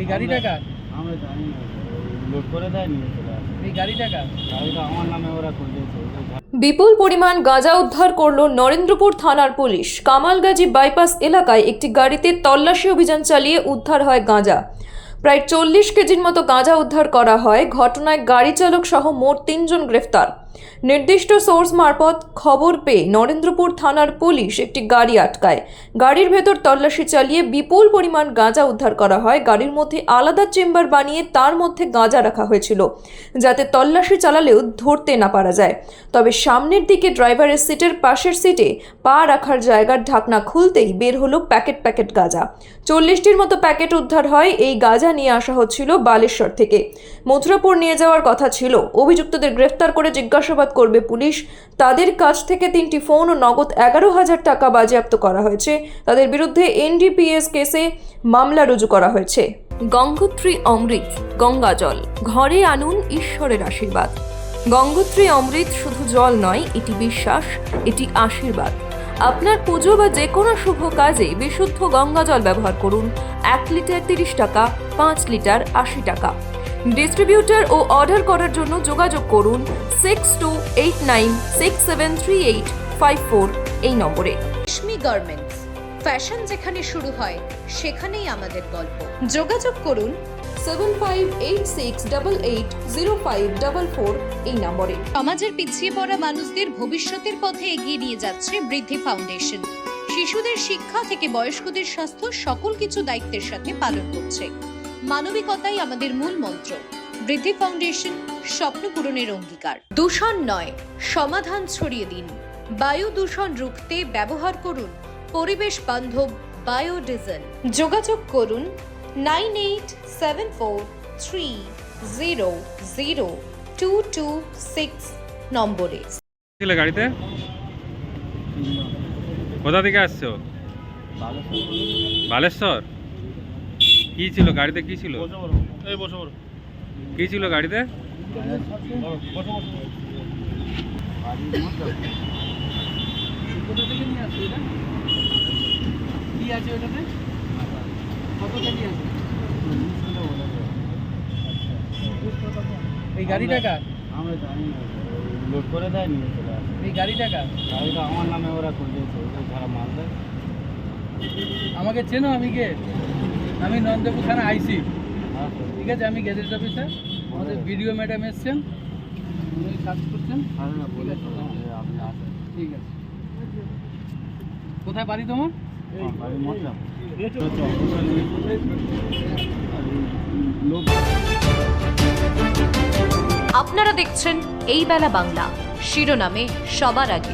এই গাড়িটা কার আমরা জানি লোড করে? এই গাড়িটা কার? গাড়িটা আমার নামে ওরা করে দিয়েছে বিপুল পরিমাণ গাঁজা উদ্ধার করল নরেন্দ্রপুর থানার পুলিশ। কামালগাজী বাইপাস এলাকায় একটি গাড়িতে তল্লাশি অভিযান চালিয়ে উদ্ধার হয় গাঁজা। প্রায় চল্লিশ কেজির মতো গাঁজা উদ্ধার করা হয়। ঘটনায় গাড়ি চালক সহ মোট তিনজন গ্রেফতার। নির্দিষ্ট সোর্স মারফত খবর পেয়ে নরেন্দ্রপুর থানার পুলিশ একটি গাড়ি আটকায়। গাড়ির ভেতর তল্লাশি চালিয়ে বিপুল পরিমাণ গাঁজা উদ্ধার করা হয়। গাড়ির মধ্যে আলাদা চেম্বার বানিয়ে তার মধ্যে গাঁজা রাখা হয়েছিল, যাতে তল্লাশি চালালেও ধরতে না পারা যায়। তবে সামনের দিকে ড্রাইভারের সিটের পাশের সিটে পা রাখার জায়গার ঢাকনা খুলতেই বের হলো প্যাকেট প্যাকেট গাঁজা। চল্লিশটির মতো প্যাকেট উদ্ধার হয় এই গাঁজা নিয়ে আসা হচ্ছিল বালেশ্বর থেকে। মথুরাপুর নিয়ে যাওয়ার কথা ছিল। অভিযুক্তদের গ্রেফতার করে জিজ্ঞাসাবাদ করবে পুলিশ। তাদের কাছ থেকে তিনটি ফোন ও নগদ এগারো হাজার টাকা বাজেয়াপ্ত করা হয়েছে। তাদের বিরুদ্ধে এনডিপিএস কেসে মামলা রুজু করা হয়েছে। গঙ্গোত্রী অমৃত গঙ্গা জল ঘরে আনুন ঈশ্বরের আশীর্বাদ। গঙ্গোত্রী অমৃত শুধু জল নয়, এটি বিশ্বাস, এটি আশীর্বাদ। আপনার পুজো বা যে কোনো শুভ কাজে বিশুদ্ধ গঙ্গা জল ব্যবহার করুন। এক লিটার তিরিশ টাকা, পাঁচ লিটার আশি টাকা। ডিস্ট্রিবিউটর ও অর্ডার করার জন্য যোগাযোগ করুন six two eight nine six seven three eight five four এই নম্বরে। রেশমি গার্মেন্টস ফ্যাশন যেখানে শুরু হয় সেখানেই আমাদের গল্প। যোগাযোগ করুন seven five eight six double eight zero five double four এই নম্বরে। সমাজের পিছিয়ে পড়া মানুষদের ভবিষ্যতের পথে এগিয়ে নিয়ে যাচ্ছে বৃদ্ধি ফাউন্ডেশন। শিশুদের শিক্ষা থেকে বয়স্কদের স্বাস্থ্য সকল কিছু দায়িত্বের সাথে পালন করছে। মানবিকতাই আমাদের মূল মন্ত্র। বৃদ্ধি ফাউন্ডেশন স্বপ্ন পূরণের অঙ্গীকার। দূষণ নয় সমাধান ছড়িয়ে দিন। বায়ু দূষণ রুখতে ব্যবহার করুন পরিবেশ বান্ধব বায়োডিজেল। যোগাযোগ করুন nine eight seven four three zero zero two two six নম্বরে। ছিল গাড়িতে? কোথা থেকে আসছো? বালেশ্বর? কি ছিল গাড়িতে কি ছিল? কি ছিল গাড়িতে নিয়ে আসছো এটা আছে ওটাতে কত কেজি এই গাড়িটা কার? আমরা জানি না। লোড করে দেয় নিয়ে চলে আসে। এই গাড়িটা কার? গাড়িটা আমার নামে ওরা করে দিয়েছে ওদের যারা মাল দেয়। আমাকে চেনো আমি কে? আমি নন্দপুর থানা আইসি। হ্যাঁ ঠিক আছে আমি গেজেট অফিসার। আমাদের ভিডিও ম্যাডাম এসছেন। উনি কাজ করছেন। আরে না বলে তো যে আপনি আসেন। ঠিক আছে। কোথায় বাড়ি তোমার? আপনারা দেখছেন এই বেলা বাংলা। শিরোনামে সবার আগে।